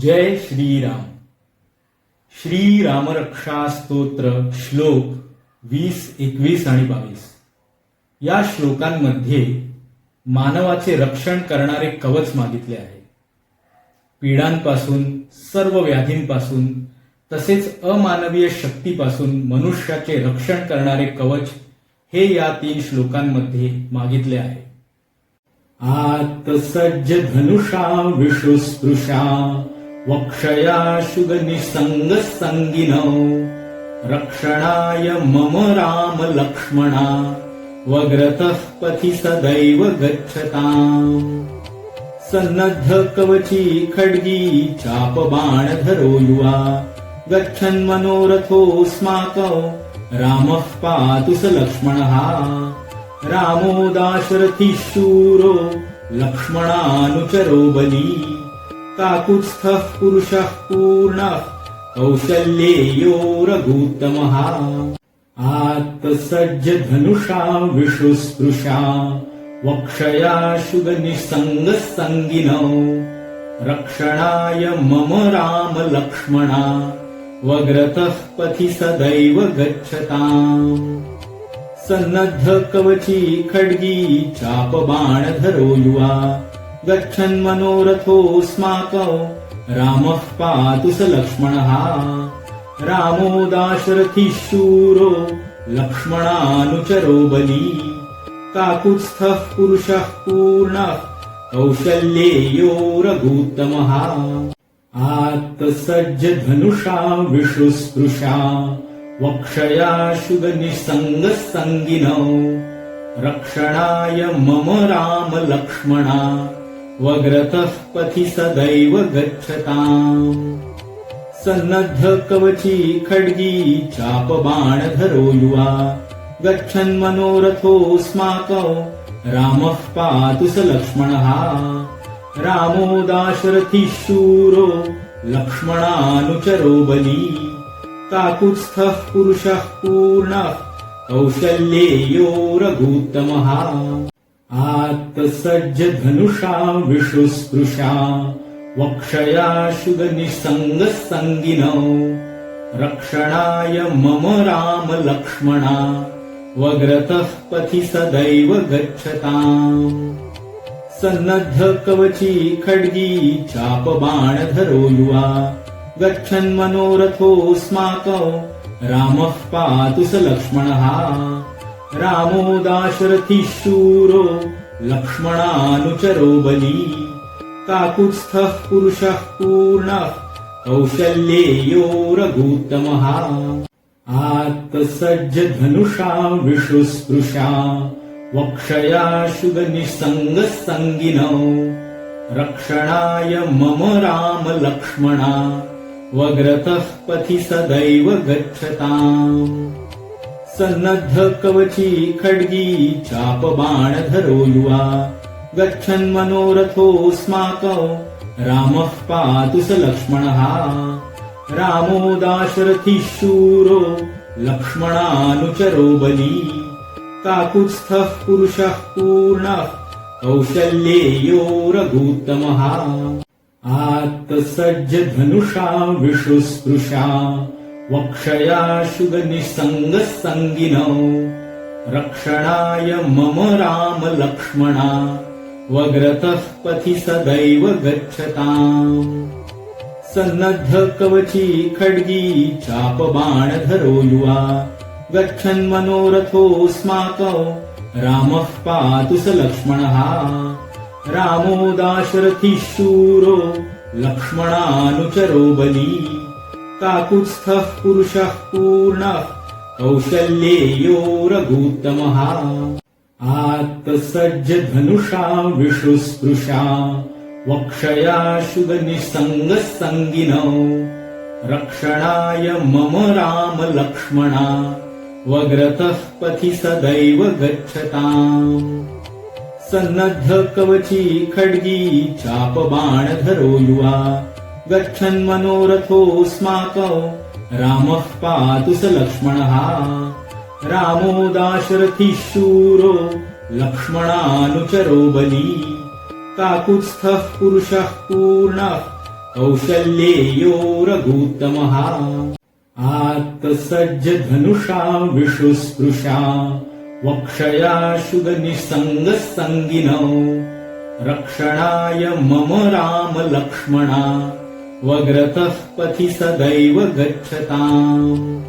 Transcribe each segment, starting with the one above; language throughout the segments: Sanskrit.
जय श्रीराम। श्री रामरक्षा स्तोत्र श्लोक वीस एकवीस आणि बावीस. या श्लोकांमध्ये मानवाचे रक्षण करणारे कवच मागितले आहे. पीडांपासून सर्व व्याधींपासून तसेच अमानवीय शक्तीपासून मनुष्याचे रक्षण करणारे कवच हे या तीन श्लोकांमध्ये मागितले आहे. आत्सज्ज धनुषा विषुस्पृशा वक्षया रक्षणाय मम राम लक्ष्मणा वग्रतः पथि सदैव गच्छताम्। सन्नद्ध कवची खड्गी चापबाणधरो युवा गच्छन् मनोरथोऽस्माकौ रामः पातु स लक्ष्मणः। रामो दाशरथी शूरो लक्ष्मणानुचरो बली काकुत्स्थः पुरुषः पूर्णः कौशल्येयो रघूत्तमः आत्सज्ज धनुषा विषुस्पृशा वक्षया शुगनिसङ्गः सङ्गिनौ रक्षणाय मम राम लक्ष्मणा वग्रतः पथि सदैव गच्छताम् सन्नद्ध कवची खड्गी चापबाणधरो युवा गच्छन् मनोरथोऽस्माकौ रामः पातु स लक्ष्मणः। रामो दाशरथी शूरो लक्ष्मणानुचरो बली। काकुत्स्थः पुरुषः पूर्णः कौशल्येयो रघूत्तमः आत्सज्ज धनुषा विषुस्पृशा वक्षया शुगनिसङ्गः सङ्गिनौ रक्षणाय मम राम लक्ष्मणा वग्रतः पथि सदैव गच्छताम्। सन्नद्ध कवची खड्गी चापबाणधरो युवा। गच्छन् मनोरथोऽस्माकौ रामः पातु स लक्ष्मणः। रामो दाशरथी शूरो लक्ष्मणानुचरो बली। काकुत्स्थः पुरुषः पूर्णः कौशल्येयो रघूत्तमः आत्सज्ज धनुषा विषुस्पृशा वक्षया शुगनिसङ्गः रक्षणाय मम राम लक्ष्मणा वग्रतः पथि सदैव गच्छताम् सन्नद्ध कवची खड्गी चापबाणधरो युवा गच्छन् मनोरथोऽस्माकौ रामः पातु स लक्ष्मणः। रामो दाशरथी शूरो लक्ष्मणानुचरो बली। काकुत्स्थः पुरुषः पूर्णः कौशल्येयो रघूत्तमः आत्सज्ज धनुषा विषुस्पृशा वक्षया शुगनिसङ्गः सङ्गिनौ रक्षणाय मम राम लक्ष्मणा वग्रतः पथि सदैव गच्छताम् सन्नद्ध कवची खड्गी चापबाणधरो युवा। गच्छन् मनोरथोऽस्माकौ रामः पातु स लक्ष्मणः। रामो दाशरथिः शूरो लक्ष्मणानुचरो बली। काकुत्स्थः पुरुषः पूर्णः कौशल्येयो रघूत्तमः आत्सज्ज धनुषा विषुस्पृशा वक्षया सङ्गिनौ रक्षणाय मम राम लक्ष्मणा वग्रतः पथि सदैव गच्छताम् सन्नद्ध कवची खड्गी चापबाणधरो युवा। गच्छन् मनोरथोऽस्माकौ रामः पातु स लक्ष्मणः। रामो दाशरथी शूरो लक्ष्मणानुचरो बली काकुत्स्थः पुरुषः पूर्णः कौशल्येयो रघूत्तमः आत्सज्ज धनुषा विषुस्पृशा वक्षया शुगनिसङ्गः सङ्गिनौ रक्षणाय मम राम लक्ष्मणा वग्रतः पथि सदैव गच्छताम् सन्नद्ध कवची खड्गी चापबाणधरो युवा गच्छन् मनोरथोऽस्माकौ। रामः पातु स लक्ष्मणः। रामो दाशरथी शूरो लक्ष्मणानुचरो बली। काकुत्स्थः पुरुषः पूर्णः कौशल्येयो रघुत्तमः आत्तसज्ज धनुषा विषुस्पृशा वक्षया शुगनिसङ्गसङ्गिनौ रक्षणाय मम राम लक्ष्मणा वग्रतः पथि सदैव गच्छताम्।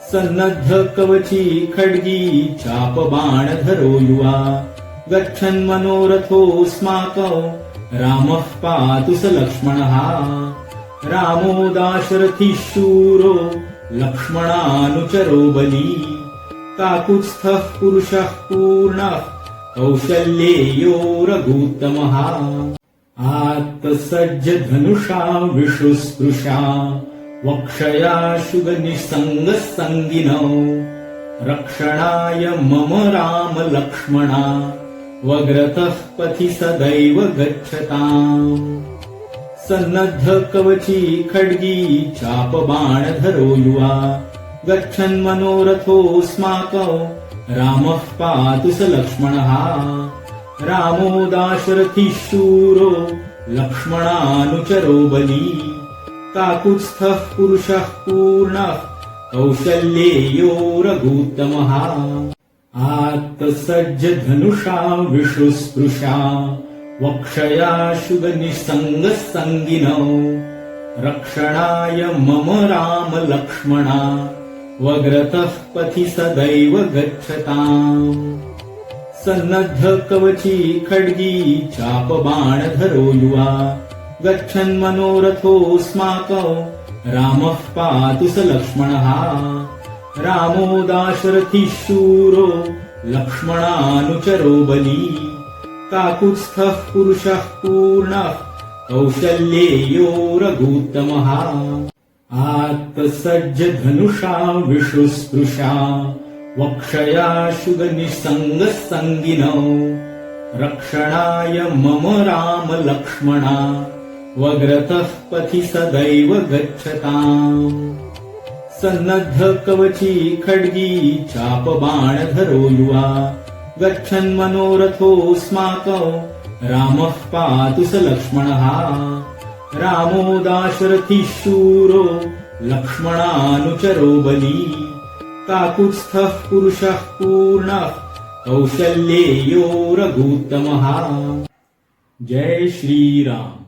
सन्नद्ध कवची खड्गी चापबाणधरो युवा। गच्छन् मनोरथोऽस्माकौ रामः पातु स लक्ष्मणः। रामो दाशरथी शूरो लक्ष्मणानुचरो बली। काकुत्स्थः पुरुषः पूर्णः कौशल्येयो रघुत्तमः आत्तसज्ज धनुषा विषुस्पृशा वक्षया शुगनिसङ्गसङ्गिनौ रक्षणाय मम राम लक्ष्मणा वग्रतः पथि सदैव गच्छताम् सन्नद्ध कवची खड्गी चापबाणधरो युवा गच्छन् मनोरथोऽस्माकौ रामः पातु स लक्ष्मणः रामो दाशरथी शूरो लक्ष्मणानुचरो बली। काकुत्स्थः पुरुषः पूर्णः कौशल्येयो रघुत्तमः आत्तसज्ज धनुषा विषुस्पृशा वक्षया शुगनिसङ्गसङ्गिनौ रक्षणाय मम राम लक्ष्मणा वग्रतः पथि सदैव गच्छताम् सन्नद्ध कवची खड्गी चापबाणधरो युवा। गच्छन् मनोरथोऽस्माकौ रामः पातु स लक्ष्मणः। रामो दाशरथी शूरो लक्ष्मणानुचरो बली। काकुत्स्थः पुरुषः पूर्णः कौशल्येयो रघुत्तमः आत्तसज्ज धनुषा विषुस्पृशा वक्षया शुगनिसङ्गसङ्गिनौ। रक्षणाय मम राम लक्ष्मणा वग्रतः पथि सदैव गच्छताम् सन्नद्ध कवची खड्गी चापबाणधरो युवा गच्छन् मनोरथोऽस्माकौ रामः पातु स लक्ष्मणः। रामो दाशरथी शूरो लक्ष्मणानुचरो बली काकुत्स्थ पुरुषः पूर्ण कौशल्येयो रघुत्तमः। जय श्रीराम।